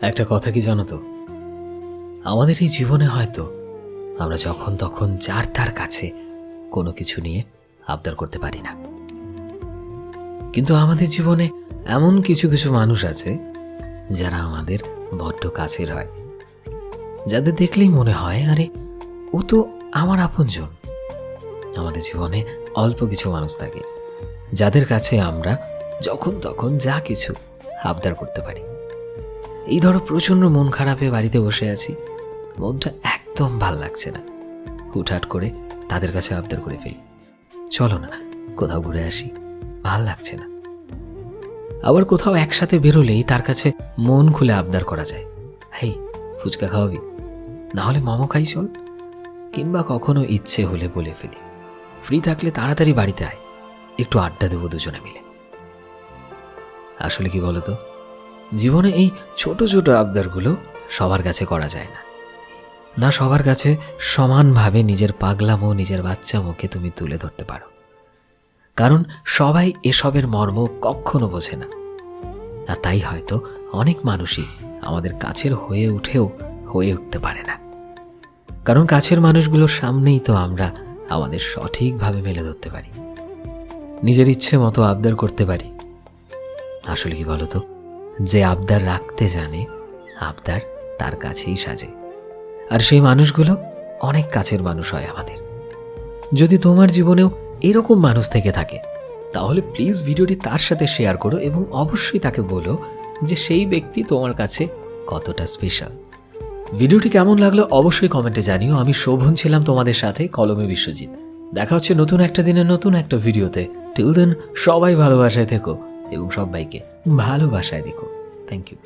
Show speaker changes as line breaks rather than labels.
একটা কথা কি জানো তো? আমাদের এই জীবনে হয়তো আমরা যখন তখন যার তার কাছে কোনো কিছু নিয়ে আবদার করতে পারি না। কিন্তু আমাদের জীবনে এমন কিছু কিছু মানুষ আছে যারা আমাদের বড্ড কাছের হয়। যাদের দেখলেই মনে হয়, আরে, ও তো আমার আপনজন। আমাদের জীবনে অল্প কিছু মানুষ থাকে, যাদের কাছে আমরা যখন তখন যা কিছু আবদার করতে পারি। এই ধরো প্রচণ্ড মন খারাপে বাড়িতে বসে আছি। মনটা একদম ভালো লাগছে না। হুটহাট করে তাদের কাছে আবদার করে ফেলি। চলো না, কোথাও ঘুরে আসি। ভালো লাগছে না। আবার কোথাও একসাথে বেরোলেই তার কাছে মন খুলে আবদার করা যায়। হেই, ফুচকা খাওয়াবি? না হলে মোমো খাই চল। কিংবা কখনো ইচ্ছে হলে বলে ফেলি। ফ্রি থাকলে তাড়াতাড়ি বাড়িতে আয়। একটু আড্ডা দেবো দুজনে মিলে। আসলে কি বলতো? জীবনে এই ছোট ছোট আবদারগুলো সবার কাছে করা যায় না। না সবার কাছে সমানভাবে নিজের পাগলামো, নিজের বাচ্চা মুখে তুমি তুলে ধরতে পারো। কারণ সবাই এসবের মর্ম কখনো বোঝে না। আর তাই হয়তো অনেক মানুষই আমাদের কাছের হয়ে উঠেও হয়ে উঠতে পারে না। কারণ কাছের মানুষগুলোর সামনেই তো আমরা আমাদের সঠিকভাবে মেলে ধরতে পারি। নিজের ইচ্ছে মতো আবদার করতে পারি। আসলে কি বলতো? যে আবদার রাখতে জানে, আবদার তার কাছেই সাজে। আর সেই মানুষগুলো অনেক কাছের মানুষ হয় আমাদের। যদি তোমার জীবনেও এরকম মানুষ থেকে থাকে, তাহলে প্লিজ ভিডিওটি তার সাথে শেয়ার করো এবং অবশ্যই তাকে বলো যে সেই ব্যক্তি তোমার কাছে কতটা স্পেশাল ভিডিওটি কেমন লাগল অবশ্যই কমেন্টে জানিও। আমি শোভন ছিলাম তোমাদের সাথে কলমে বিশ্বজিৎ। দেখা হচ্ছে নতুন একটা দিনের নতুন একটা ভিডিওতে। টিল দেন সবাই ভালোবাসায় থেকো। এবং সবাইকে ভালোবাসায় রেখো। Thank you